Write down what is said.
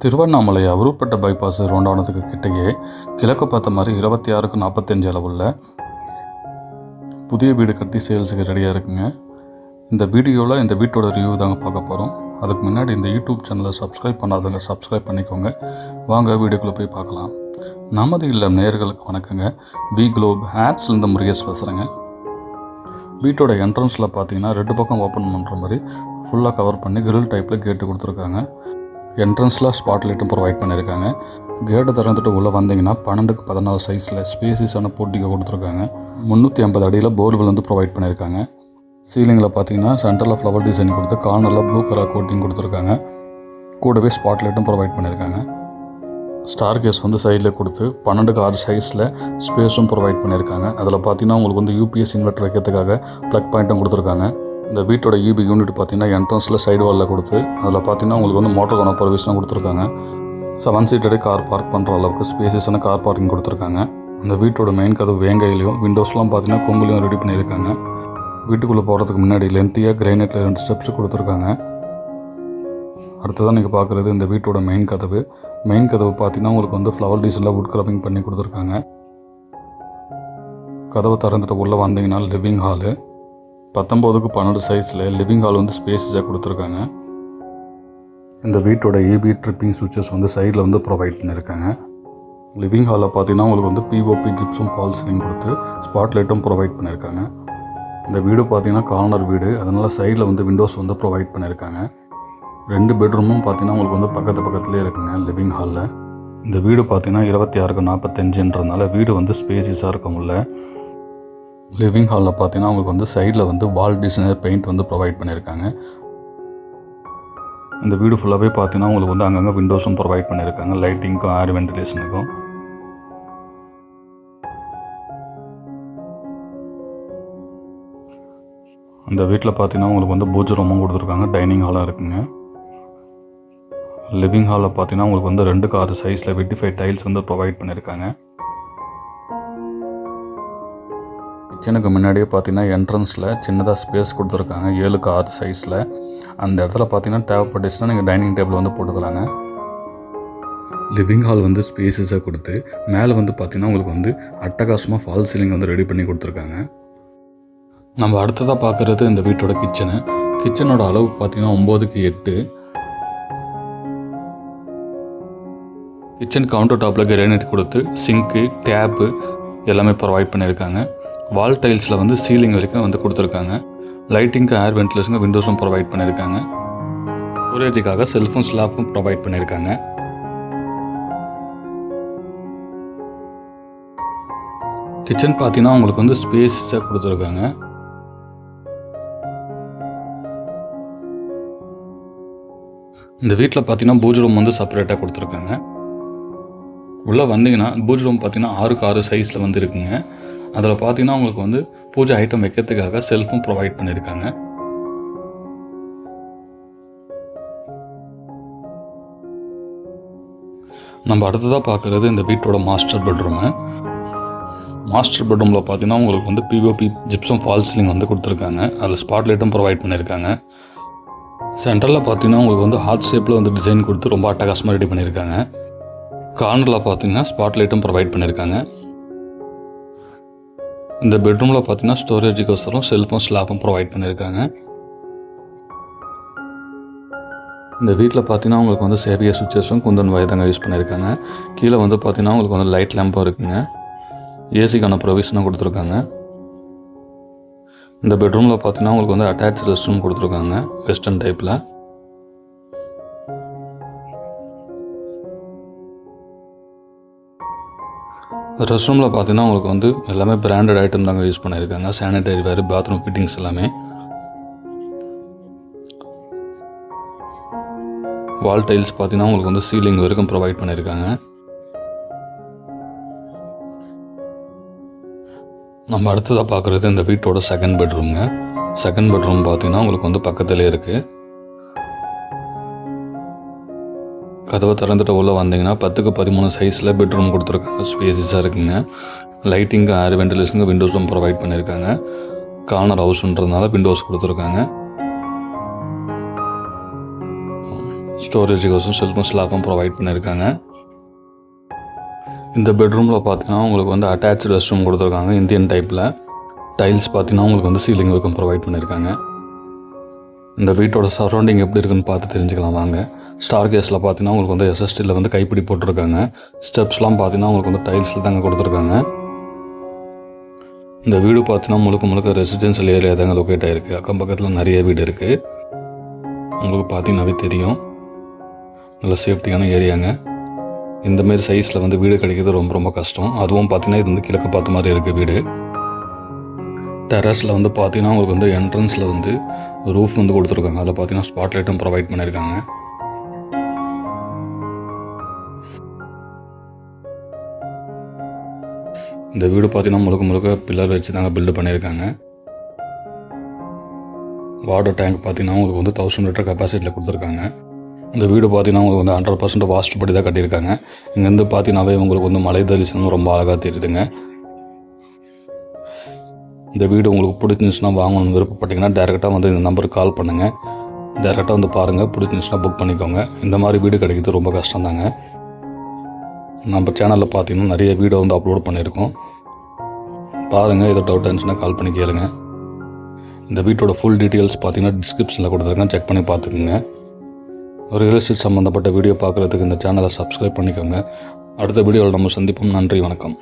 Tiruvannamalai அவரூர்பேட்ட bypass ரோண்டானதுக்கு கிட்டேயே கிழக்கு பார்த்த மாதிரி இருபத்தி ஆறுக்கு நாற்பத்தஞ்சு அளவுள்ள புதிய வீடு கட்டி சேல்ஸுக்கு ரெடியாக இருக்குங்க. இந்த வீடியோவில் இந்த வீட்டோட ரிவ்யூ தாங்க பார்க்க போகிறோம் அதுக்கு முன்னாடி இந்த யூடியூப் சேனலை சப்ஸ்கிரைப் பண்ணாதவங்க சப்ஸ்கிரைப் பண்ணிக்கோங்க. வாங்க வீடியோக்குள்ளே போய் பார்க்கலாம். நமது இல்லம் நேர்களுக்கு வணக்கங்க. வி குளோப் ஹேட்ஸ்லேருந்து முருகேஷ் பேசுகிறேங்க வீட்டோட என்ட்ரன்ஸில் பார்த்தீங்கன்னா ரெண்டு பக்கம் ஓப்பன் பண்ணுற மாதிரி ஃபுல்லாக கவர் பண்ணி கிரில் டைப்பில் கேட்டு கொடுத்துருக்காங்க. என்ட்ரன்ஸில் ஸ்பாட் லைட்டும் ப்ரொவைட் பண்ணியிருக்காங்க கேட்டை திறந்துட்டு உள்ளே வந்தீங்கன்னா பன்னெண்டுக்கு பதினாலு சைஸில் ஸ்பேசிஸான போட்டிக்கு கொடுத்துருக்காங்க. முந்நூற்றி ஐம்பது அடியில் போர்வெல் வந்து ப்ரொவைட் பண்ணியிருக்காங்க சீலிங்கில் பார்த்தீங்கன்னா சென்டரில் ஃப்ளவர் டிசைன் கொடுத்து கார்னரில் ப்ளூ கலர் கோட்டிங் கொடுத்துருக்காங்க. கூடவே ஸ்பாட் லைட்டும் ப்ரொவைட் பண்ணியிருக்காங்க ஸ்டார் கேஸ் வந்து சைடில் கொடுத்து பன்னெண்டுக்கு ஆறு சைஸில் ஸ்பேஸும் ப்ரொவைட் பண்ணியிருக்காங்க. அதில் பார்த்தீங்கன்னா உங்களுக்கு வந்து யூபிஎஸ் இன்வெர்டர் வைக்கிறதுக்காக ப்ளக் பாயிண்ட்டும் கொடுத்துருக்காங்க. இந்த வீட்டோட யூபி யூனிட் பார்த்தீங்கன்னா என்ட்ரன்ஸில் சைடு வாலில் கொடுத்து அதில் பார்த்தீங்கன்னா உங்களுக்கு வந்து மோட்டருக்கான ப்ரொவிஷனும் கொடுத்துருக்காங்க. செவன் சீட்டரே கார் பார்க் பண்ணுற அளவுக்கு ஸ்பேசியஸான கார் பார்க்கிங் கொடுத்துருக்காங்க. இந்த வீட்டோட மெயின் கதவு வேங்கையிலையும் விண்டோஸ்லாம் பார்த்தீங்கன்னா கொங்குலையும் ரெடி பண்ணியிருக்காங்க. வீட்டுக்குள்ளே போகிறதுக்கு முன்னாடி லென்த்தியாக கிரைனட்டில் ரெண்டு ஸ்டெப்ஸ் கொடுத்துருக்காங்க. அடுத்ததான் நீங்கள் பார்க்குறது இந்த வீட்டோட மெயின் கதவு. மெயின் கதவு பார்த்தீங்கன்னா உங்களுக்கு வந்து ஃப்ளவர் டிசைனில் வுட் கிராப்பிங் பண்ணி கொடுத்துருக்காங்க. கதவை திறந்துட்டு உள்ளே வந்தீங்கன்னா லிவிங் ஹாலு பத்தொம்போதுக்கு பன்னெண்டு சைஸில் லிவிங் ஹால் வந்து ஸ்பேஸஸாக கொடுத்துருக்காங்க. இந்த வீட்டோட ஏபி ட்ரிப்பிங் சுவிச்சஸ் வந்து சைடில் வந்து ப்ரொவைட் பண்ணியிருக்காங்க லிவிங் ஹாலில் பார்த்தீங்கன்னா உங்களுக்கு வந்து பிஓபி ஜிப்ஸும் ஃபால் சீலிங் கொடுத்து ஸ்பாட் லைட்டும் ப்ரொவைட் பண்ணியிருக்காங்க இந்த வீடு பார்த்தீங்கன்னா கார்னர் வீடு. அதனால் சைடில் வந்து விண்டோஸ் வந்து ப்ரொவைட் பண்ணியிருக்காங்க ரெண்டு பெட்ரூமும் பார்த்தீங்கன்னா உங்களுக்கு வந்து பக்கத்து பக்கத்துலேயே இருக்குங்க லிவிங் ஹாலில் இந்த வீடு பார்த்தீங்கன்னா இருபத்தி ஆறுக்கு நாற்பத்தஞ்சுன்றதுனால வீடு வந்து ஸ்பேசிஸாக இருக்கும்ல லிவிங் ஹாலில் பார்த்தீங்கன்னா உங்களுக்கு வந்து சைடில் வந்து வால் டிசைனர் பெயிண்ட் வந்து ப்ரொவைட் பண்ணியிருக்காங்க இந்த வீடு ஃபுல்லாகவே பார்த்தீங்கன்னா உங்களுக்கு வந்து அங்கங்கே விண்டோஸும் ப்ரொவைட் பண்ணியிருக்காங்க லைட்டிங்க்கும் ஏர் வென்டிலேஷனுக்கும் அந்த வீட்டில் பார்த்தீங்கன்னா உங்களுக்கு வந்து பூஜை ரூமும் கொடுத்துருக்காங்க டைனிங் ஹாலாக இருக்குங்க. லிவிங் ஹாலில் பார்த்தீங்கன்னா உங்களுக்கு வந்து ரெண்டுக்கு ஆறு சைஸில் வெட்டிஃபை டைல்ஸ் வந்து ப்ரொவைட் பண்ணியிருக்காங்க கிச்சனுக்கு முன்னாடியே பார்த்தீங்கன்னா என்ட்ரன்ஸில் சின்னதாக ஸ்பேஸ் கொடுத்துருக்காங்க. ஏழுக்கு ஆறு சைஸில் அந்த இடத்துல பார்த்தீங்கன்னா தேவைப்பட்டுச்சுன்னா நீங்கள் டைனிங் டேபிள் வந்து போட்டுக்கலாங்க. லிவிங் ஹால் வந்து ஸ்பேசஸாக கொடுத்து மேலே வந்து பார்த்தீங்கன்னா உங்களுக்கு வந்து அட்டகாசமாக ஃபால் சீலிங் வந்து ரெடி பண்ணி கொடுத்துருக்காங்க. நம்ம அடுத்ததாக பார்க்குறது இந்த வீட்டோட கிச்சனு கிச்சனோட அளவு பார்த்தீங்கன்னா ஒம்போதுக்கு எட்டு. கிச்சன் கவுண்டர் டாப்பில் கிரானைட் கொடுத்து சிங்க்கு டேப்பு எல்லாமே ப்ரொவைட் பண்ணியிருக்காங்க. வால் டைல்ஸில் வந்து சீலிங் வரைக்கும் வந்து கொடுத்துருக்காங்க. லைட்டிங்க்கு ஏர் வென்டிலேஷனுக்கு விண்டோஸும் ப்ரொவைட் பண்ணியிருக்காங்க. ஸ்டோரேஜுக்காக செல்ஃபோன் ஸ்லாஃபும் ப்ரொவைட் பண்ணியிருக்காங்க. கிச்சன் பார்த்தீங்கன்னா உங்களுக்கு வந்து ஸ்பேஸாக கொடுத்துருக்காங்க. இந்த வீட்டில் பார்த்தீங்கன்னா பூஜை ரூம் வந்து செப்பரேட்டாக கொடுத்துருக்காங்க. உள்ளே வந்தீங்கன்னா பூஜை ரூம் பார்த்தீங்கன்னா ஆறுக்கு ஆறு சைஸில் வந்து இருக்குங்க அதில் பார்த்தீங்கன்னா உங்களுக்கு வந்து பூஜை ஐட்டம் வைக்கிறதுக்காக செல்ஃபும் ப்ரொவைட் பண்ணியிருக்காங்க. நம்ம அடுத்ததாக பார்க்குறது இந்த வீட்டோட மாஸ்டர் பெட்ரூமு மாஸ்டர் பெட்ரூமில் பார்த்தீங்கன்னா உங்களுக்கு வந்து பிஓபி ஜிப்சம் ஃபால் சீலிங் வந்து கொடுத்துருக்காங்க. அதில் ஸ்பாட் லைட்டும் ப்ரொவைட் பண்ணியிருக்காங்க. சென்டரில் பார்த்தீங்கன்னா உங்களுக்கு வந்து ஹார்ட் ஷேப்பில் வந்து டிசைன் கொடுத்து ரொம்ப அட்டகாசமாக ரெடி பண்ணியிருக்காங்க. கார்னரில் பார்த்தீங்கன்னா ஸ்பாட் லைட்டும் ப்ரொவைட் பண்ணியிருக்காங்க இந்த பெட்ரூமில் பார்த்தீங்கன்னா ஸ்டோரேஜுக்கோசரம் செல்ஃபோன் ஸ்லாப்பும் ப்ரொவைட் பண்ணியிருக்காங்க இந்த வீட்டில் பார்த்தீங்கன்னா உங்களுக்கு வந்து சேவிய சுவிச்சஸும் குந்தன் வயதாங்க யூஸ் பண்ணியிருக்காங்க கீழே வந்து பார்த்தீங்கன்னா உங்களுக்கு வந்து லைட் லேம்பும் இருக்குங்க. ஏசிக்கான ப்ரொவிஷனும் கொடுத்துருக்காங்க. இந்த பெட்ரூமில் பார்த்தீங்கன்னா உங்களுக்கு வந்து அட்டாச் ரெஸ்ட் ரூம் கொடுத்துருக்காங்க வெஸ்டர்ன் டைப்பில் ரெஸ்ட் ரூமில் பார்த்தீங்கன்னா உங்களுக்கு வந்து எல்லாமே பிராண்டட் ஐட்டம் தாங்க யூஸ் பண்ணியிருக்காங்க. சானிடரி வேறு பாத்ரூம் ஃபிட்டிங்ஸ் எல்லாமே. வால் டைல்ஸ் பார்த்தீங்கன்னா உங்களுக்கு வந்து சீலிங் வரைக்கும் ப்ரொவைட் பண்ணியிருக்காங்க. நம்ம அடுத்ததாக பார்க்குறது இந்த வீட்டோட செகண்ட் பெட்ரூம்ங்க செகண்ட் பெட்ரூம் பார்த்தீங்கன்னா உங்களுக்கு வந்து பக்கத்துலேயே இருக்குது கதவை திறந்துட்டு உள்ளே வந்தீங்கன்னா பத்துக்கு பதிமூணு சைஸில் பெட்ரூம் கொடுத்துருக்காங்க. ஸ்பேசிஸாக இருக்குங்க. லைட்டிங்கு ஏர் வென்டிலேஷனுக்கு விண்டோஸும் ப்ரொவைட் பண்ணியிருக்காங்க. கார்னர் ஹவுஸ்ன்றதுனால விண்டோஸ் கொடுத்துருக்காங்க. ஸ்டோரேஜுக்கோசம் செல்ஃபும் ஸ்லாப்பும் ப்ரொவைட் பண்ணியிருக்காங்க. இந்த பெட்ரூமில் பார்த்தீங்கன்னா உங்களுக்கு வந்து அட்டாச்சு ரெஸ்ட் ரூம் கொடுத்துருக்காங்க இந்தியன் டைப்பில் டைல்ஸ் பார்த்தீங்கன்னா உங்களுக்கு வந்து சீலிங் ஒர்க்கும் ப்ரொவைட் பண்ணியிருக்காங்க. இந்த வீட்டோட சரௌண்டிங் எப்படி இருக்குன்னு பார்த்து தெரிஞ்சுக்கலாம் வாங்க. ஸ்டார் கேஸில் பார்த்தீங்கன்னா உங்களுக்கு வந்து எஸ்எஸ்டியில் வந்து கைப்பிடி போட்டிருக்காங்க. ஸ்டெப்ஸ்லாம் பார்த்தீங்கன்னா உங்களுக்கு வந்து டைல்ஸில் தாங்க கொடுத்துருக்காங்க. இந்த வீடு பார்த்தீங்கன்னா முழுக்க முழுக்க ரெசிடென்ஷியல் ஏரியா தாங்க லொக்கேட் ஆகிருக்கு அக்கம் பக்கத்தில் நிறைய வீடு இருக்குது உங்களுக்கு பார்த்தீங்கன்னாவே தெரியும். நல்ல சேஃப்டியான ஏரியாங்க இந்தமாரி சைஸில் வந்து வீடு கிடைக்கிறது ரொம்ப ரொம்ப கஷ்டம். அதுவும் பார்த்தீங்கன்னா இது வந்து கிழக்கு பார்த்த மாதிரி இருக்குது வீடு. டெரஸில் வந்து பார்த்தீங்கன்னா உங்களுக்கு வந்து என்ட்ரன்ஸில் வந்து ரூஃப் வந்து கொடுத்துருக்காங்க. அதில் பார்த்தீங்கன்னா ஸ்பாட் லைட்டும் ப்ரொவைட் பண்ணியிருக்காங்க இந்த வீடு பார்த்தீங்கன்னா முழுக்க முழுக்க பில்லர் வச்சு தாங்க பில்டு பண்ணியிருக்காங்க வாட்டர் டேங்க் பார்த்தீங்கன்னா உங்களுக்கு வந்து தௌசண்ட் லிட்டர் கெப்பாசிட்டியில் கொடுத்துருக்காங்க. இந்த வீடு பார்த்தீங்கன்னா உங்களுக்கு வந்து ஹண்ட்ரட் பர்சன்ட் வாஸ்ட் படி தான் கட்டியிருக்காங்க. இங்கேருந்து பார்த்தீங்கன்னாவே உங்களுக்கு வந்து மலை தரிசனம் ரொம்ப அழகாக தெரியுதுங்க. இந்த வீடு உங்களுக்கு பிடிச்சிருந்துச்சுன்னா வாங்கணும்னு விருப்பப்பட்டீங்கன்னா டேரெக்டாக வந்து இந்த நம்பருக்கு கால் பண்ணுங்கள் டேரெக்டாக வந்து பாருங்கள் பிடிச்சிருந்துச்சுன்னா புக் பண்ணிக்கோங்க. இந்த மாதிரி வீடு கிடைக்கிறது ரொம்ப கஷ்டம் தாங்க நம்ம சேனலில் பார்த்தீங்கன்னா நிறைய வீடியோ வந்து அப்லோட் பண்ணியிருக்கோம். பாருங்கள் ஏதோ டவுட் இருந்துச்சுன்னா கால் பண்ணி கேளுங்க. இந்த வீட்டோட ஃபுல் டீட்டெயில்ஸ் பார்த்தீங்கன்னா டிஸ்கிரிப்ஷனில் கொடுத்துருக்கேன். செக் பண்ணி பார்த்துக்குங்க ரியல் எஸ்டேட் சம்மந்தப்பட்ட வீடியோ பார்க்குறதுக்கு இந்த சேனலை சப்ஸ்கிரைப் பண்ணிக்கோங்க. அடுத்த வீடியோவில் நம்ம சந்திப்போம். நன்றி வணக்கம்.